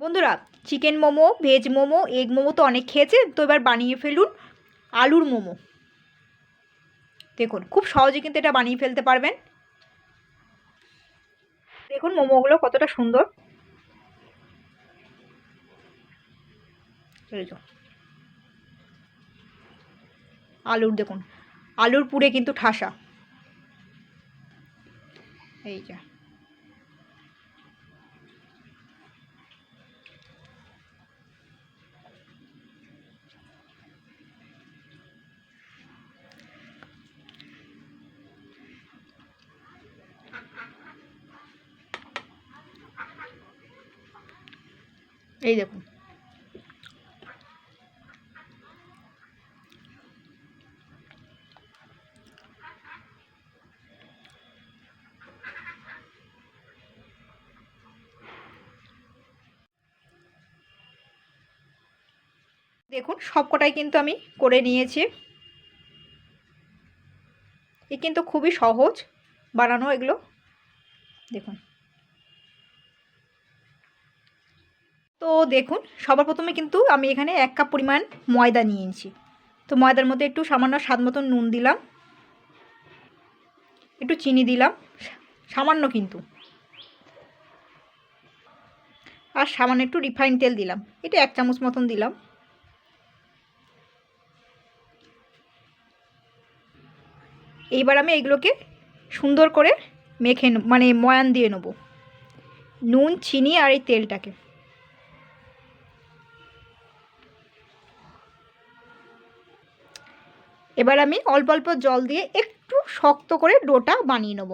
বন্ধুরা chicken momo veg momo egg momo তো অনেক খেয়েছেন তো এবার বানিয়ে ফেলুন আলুর মোমো। দেখুন, খুব সহজে কিন্তু এটা বানিয়ে ফেলতে পারবেন। দেখুন মোমোগুলো কতটা সুন্দর। আলুর দেখুন, আলুর পুরে কিন্তু ঠাসা। এই যা। এই দেখুন। দেখুন সবকটাই কিন্তু আমি করে নিয়েছি। এ কিন্তু খুবই সহজ বানানো এগুলো। দেখুন। তো দেখুন, সবার প্রথমে কিন্তু আমি এখানে এক কাপ পরিমাণ ময়দা নিয়েছি। তো ময়দার মধ্যে একটু সামান্য স্বাদ মতন নুন দিলাম। একটু চিনি দিলাম। সামান্য কিন্তু। আর সামান্য একটু রিফাইন তেল দিলাম। এটা এক চামচ মতন দিলাম। এইবার আমি এগুলোকে সুন্দর করে মেখে মানে ময়ান দিয়ে নেব। নুন, চিনি আর এই তেলটাকে। এবার আমি অল্প অল্প জল দিয়ে একটু শক্ত করে ডোটা বানিয়ে নেব।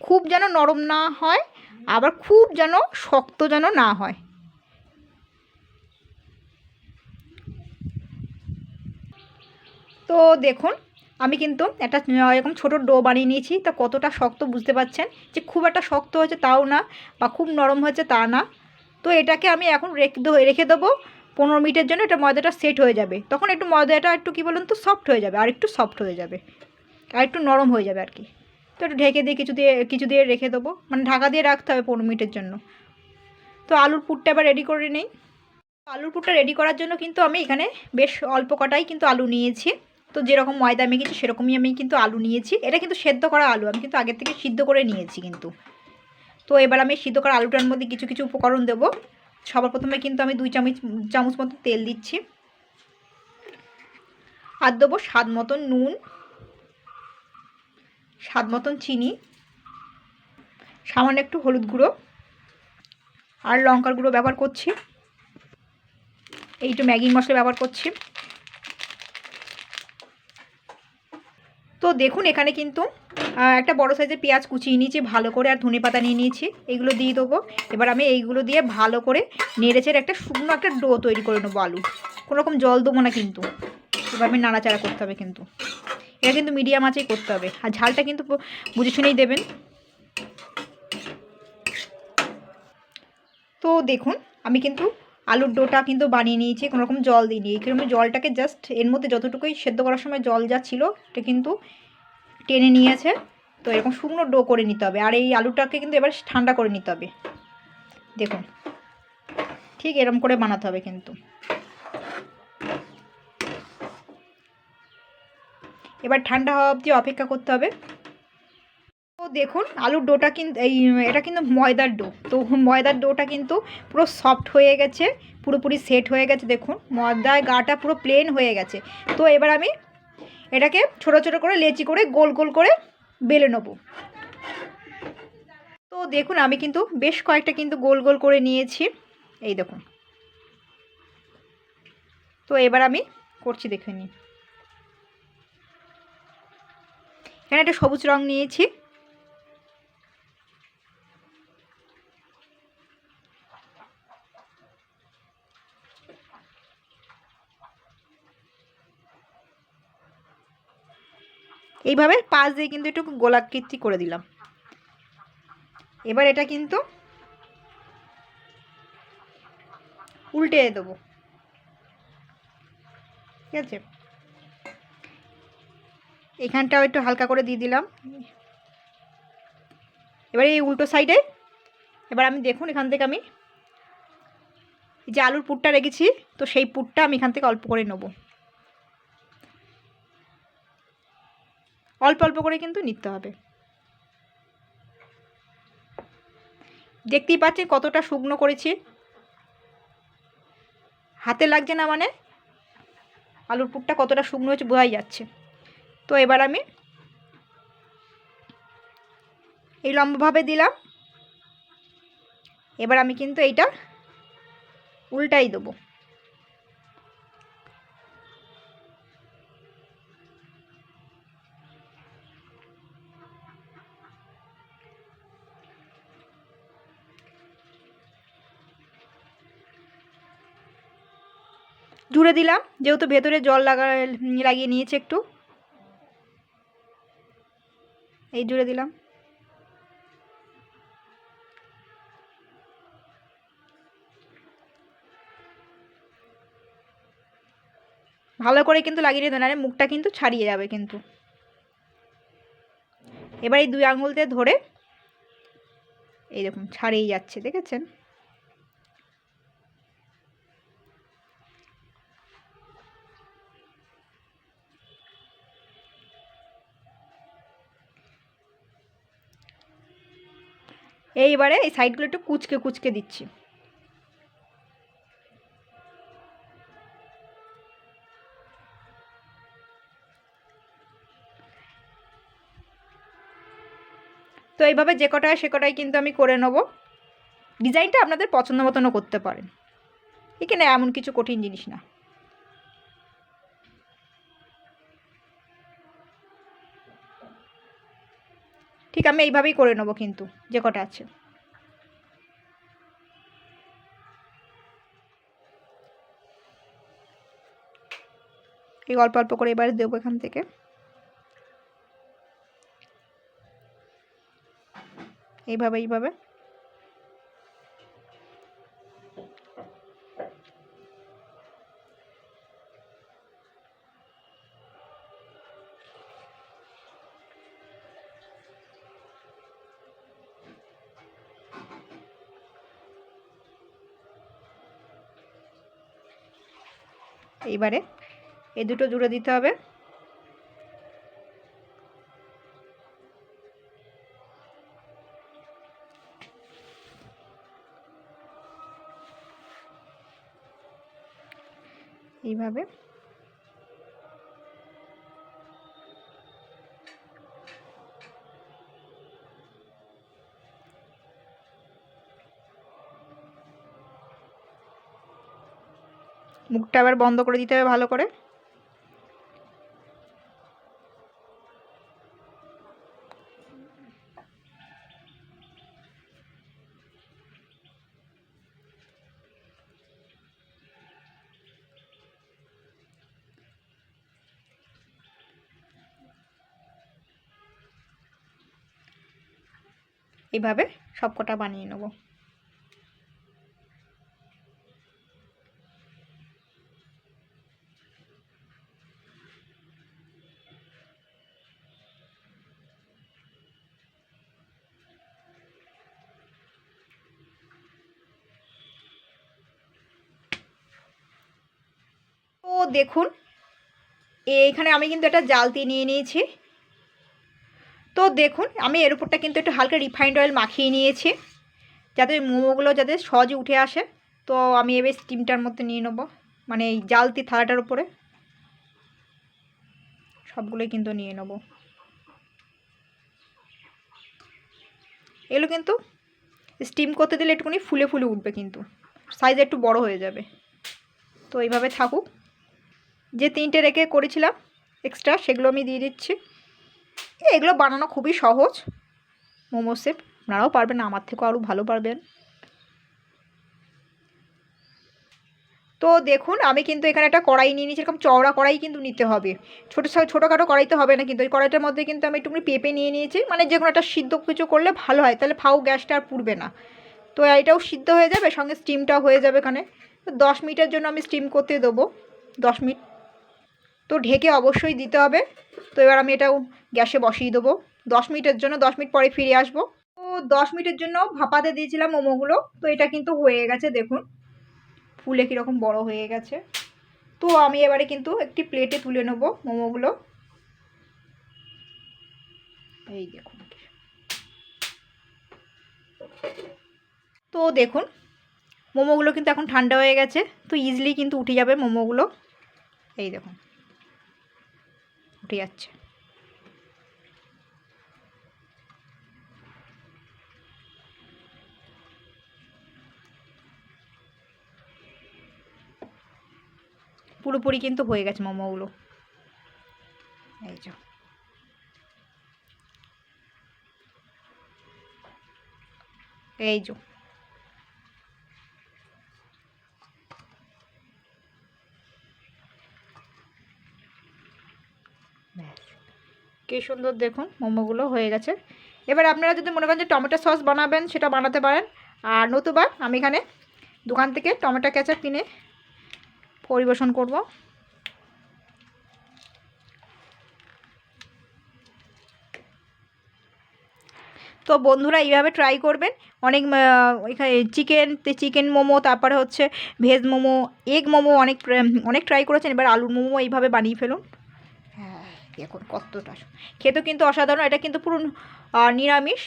খুব যেন নরম না হয়, আবার খুব যেন শক্ত যেন না হয়। তো দেখুন, আমি কিন্তু একটা এরকম ছোটো ডো বানিয়ে নিয়েছি, তা কতটা শক্ত বুঝতে পারছেন? যে খুব একটা শক্ত হয়েছে তাও না, বা খুব নরম হয়েছে তা না। তো এটাকে আমি এখন রেখে রেখে দেবো। পনেরো মিনিটের জন্য এটা ময়দাটা সেট হয়ে যাবে। তখন একটু ময়দাটা একটু কী বলুন তো সফট হয়ে যাবে আর একটু সফট হয়ে যাবে আর একটু নরম হয়ে যাবে আর কি তো একটু ঢেকে দিয়ে কিছু দিয়ে কিছু দিয়ে রেখে দেবো মানে ঢাকা দিয়ে রাখতে হবে পনেরো মিনিটের জন্য। তো আলুর পুরটা এবার রেডি করে নিই। আলুর পুরটা রেডি করার জন্য কিন্তু আমি এখানে বেশ অল্প কটাই কিন্তু আলু নিয়েছি। তো যেরকম ময়দা মেখেছি সেরকমই আমি কিন্তু আলু নিয়েছি। এটা কিন্তু সেদ্ধ করা আলু, আমি কিন্তু আগের থেকে সিদ্ধ করে নিয়েছি কিন্তু। তো এবার আমি সিদ্ধ করা আলুটার মধ্যে কিছু কিছু উপকরণ দেবো। সবার প্রথমে কিন্তু আমি দুই চামচ চামচ মতো তেল দিচ্ছি। আর দেবো স্বাদ মতন নুন, স্বাদ মতন চিনি, সামান্য একটু হলুদ গুঁড়ো আর লঙ্কার গুঁড়ো ব্যবহার করছি। এইটু ম্যাগি মশলা ব্যবহার করছি। তো দেখুন, এখানে কিন্তু একটা বড় সাইজের পেঁয়াজ কুচিয়ে নিয়েছি, ভালো করে আর ধনে পাতা নিয়ে নিয়েছি, এগুলো দিয়ে দেবো। এবার আমি এইগুলো দিয়ে ভালো করে নেড়েচেড়ে একটা শুকনো একটা ডো তৈরি করে নেব আলু। কোনো রকম জল দেবো না কিন্তু। এবার আমি নাড়াচাড়া করতে হবে কিন্তু। এটা কিন্তু মিডিয়াম আঁচেই করতে হবে। আর ঝালটা কিন্তু বুঝে শুনেই দেবেন। তো দেখুন, আমি কিন্তু আলুর ডোটা কিন্তু বানিয়ে নিয়েছি কোনো রকম জল দিইনি। এইরকম জলটাকে জাস্ট এর মধ্যে যতটুকুই সেদ্ধ করার সময় জল যা ছিল, এটা কিন্তু টেনে নিয়েছে। তো এরকম শুকনো ডো করে নিতে হবে, আর এই আলুটাকে কিন্তু এবার ঠান্ডা করে নিতে হবে। দেখুন, ঠিক এরম করে বানাতে হবে কিন্তু। এবার ঠান্ডা হওয়া অবধি অপেক্ষা করতে হবে। তো দেখুন, আলুর ডোটা কিন্তু এই, এটা কিন্তু ময়দার ডো। তো ময়দার ডোটা কিন্তু পুরো সফট হয়ে গেছে, পুরোপুরি সেট হয়ে গেছে, দেখুন। ময়দার গাটা পুরো প্লেন হয়ে গেছে। তো এবার আমি এটাকে ছোট ছোট করে লেচি করে গোল গোল করে বেলে নেব। তো দেখুন, আমি কিন্তু বেশ কয়েকটা কিন্তু গোল গোল করে নিয়েছি। এই দেখুন। তো এবার আমি করছি দেখে নিই। এখানে একটা সবুজ রং নিয়েছি। এইভাবে পাশ দিয়ে কিন্তু একটু গোলাকৃতি করে দিলাম। এবার এটা কিন্তু উল্টে দেবো। ঠিক আছে? এখানটাও একটু হালকা করে দিয়ে দিলাম। এবার এই উল্টো সাইডে এবার আমি দেখুন এখান থেকে আমি যে আলুর পুরটা রেখেছি, তো সেই পুরটা আমি এখান থেকে অল্প করে নেব। অল্প অল্প করে কিন্তু নিতে হবে। দেখতেই পাচ্ছেন কতটা শুকনো করেছি। হাতে লাগছে না মানে? আলুর পুরটা কতটা শুকনো হয়েছে বোঝাই যাচ্ছে। তো এবার আমি এই লম্বভাবে দিলাম। এবার আমি কিন্তু এইটা উল্টাই দেবো। জুড়ে দিলাম, যেহেতু ভেতরে জল লাগা লাগিয়ে নিয়েছে একটু। এই জুড়ে দিলাম। ভালো করে কিন্তু লাগিয়ে নিতে নাহলে মুখটা কিন্তু ছাড়িয়ে যাবে কিন্তু। এবার এই দুই আঙুল দিয়ে ধরে এই দেখুন, ছাড়িয়ে যাচ্ছে, দেখেছেন? এইবারে এই সাইডগুলো একটু কুচকে কুচকে দিচ্ছি। তো এইভাবে যে কটায় সে কটায় কিন্তু আমি করে নেব। ডিজাইনটা আপনাদের পছন্দ মতনও করতে পারেন। এখানে এমন কিছু কঠিন জিনিস না। ঠিক, আমি এইভাবেই করে নেব কিন্তু, যে কটা আছে। এই অল্প অল্প করে এবারে দেবো এখান থেকে। এইভাবে এইভাবে। এইবারে। এই দুটো জুড়ে দিতে হবে। এইভাবে। মুখটা আবার বন্ধ করে দিতে হবে ভালো করে। এইভাবে সবকটা বানিয়ে নেব। দেখুন এইখানে আমি কিন্তু একটা জালতি নিয়ে নিয়েছি। তো দেখুন, আমি এর উপরটা কিন্তু একটু হালকা রিফাইন্ড অয়েল মাখিয়ে নিয়েছি, যাতে মোমোগুলো যাতে সহজে উঠে আসে। তো আমি এবার স্টিমটার মধ্যে নিয়ে নেব মানে এই জালতি থালাটার উপরে। সবগুলোই কিন্তু নিয়ে নেব। এগুলো কিন্তু স্টিম করতে দিলে একটুখানি ফুলে ফুলে উঠবে কিন্তু সাইজ একটু বড় হয়ে যাবে। তো এইভাবে থাকুক। যে তিনটে রেখে করেছিলাম এক্সট্রা সেগুলো আমি দিয়ে দিচ্ছি। এগুলো বানানো খুবই সহজ। মোমো শেপ আপনারাও পারবেন, আমার থেকেও আরও ভালো পারবেন। তো দেখুন, আমি কিন্তু এখানে একটা কড়াই নিয়ে নিয়েছি, এরকম চওড়া কড়াই কিন্তু নিতে হবে। ছোটো ছোটোখাটো কড়াইতে হবে না কিন্তু, ওই কড়াইটার মধ্যে কিন্তু আমি একটুখানি পেঁপে নিয়ে নিয়েছি মানে যে কোনো একটা সিদ্ধ কিছু করলে ভালো হয়, তাহলে ফাউ গ্যাসটা আর পুড়বে না। তো এটাও সিদ্ধ হয়ে যাবে, সঙ্গে স্টিমটাও হয়ে যাবে এখানে। তো দশ মিনিটের জন্য আমি স্টিম করতে দেবো, দশ মিনিট। তো ঢেকে অবশ্যই দিতে হবে। তো এবার আমি এটাও গ্যাসে বসিয়ে দেবো। দশ মিনিটের জন্য, দশ মিনিট পরে ফিরে আসব। তো দশ মিনিটের জন্য ভাপাতে দিয়েছিলাম মোমোগুলো। তো এটা কিন্তু হয়ে গেছে, দেখুন। ফুলে কীরকম বড় হয়ে গেছে। তো আমি এবারে কিন্তু একটি প্লেটে তুলে নেব মোমোগুলো। এই দেখুন। তো দেখুন, মোমোগুলো কিন্তু এখন ঠান্ডা হয়ে গেছে। তো ইজিলি কিন্তু উঠে যাবে মোমোগুলো। এই দেখুন। উঠে যাচ্ছে। পুরোপুরি কিন্তু হয়ে গেছে মোমোগুলো। এই যে। এই যে। ব্যাস। কি সুন্দর দেখুন, মোমোগুলো হয়ে গেছে। এবার আপনারা যদি মনে করেন যে টমেটো সস বানাবেন, সেটা বানাতে পারেন। আর নতুবা আমি এখানে দোকান থেকে টমেটো কেচাপ কিনে পরিবেশন করব। তো বন্ধুরা এইভাবে ট্রাই করবেন। অনেক এখানে চিকেন চিকেন মোমো, তারপরে হচ্ছে ভেজ মোমো এগ মোমো অনেক অনেক ট্রাই করেছেন। এবার আলুর মোমো এইভাবে বানিয়ে ফেলুন। দেখুন কতটা খেতে কিন্তু অসাধারণ, এটা কিন্তু পুরো নিরামিষ।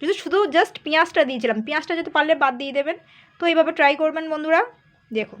কিন্তু শুধু জাস্ট পেঁয়াজটা দিয়েছিলাম। পেঁয়াজটা যদি পারলে বাদ দিয়ে দেবেন। তো এইভাবে ট্রাই করবেন বন্ধুরা। দেখুন।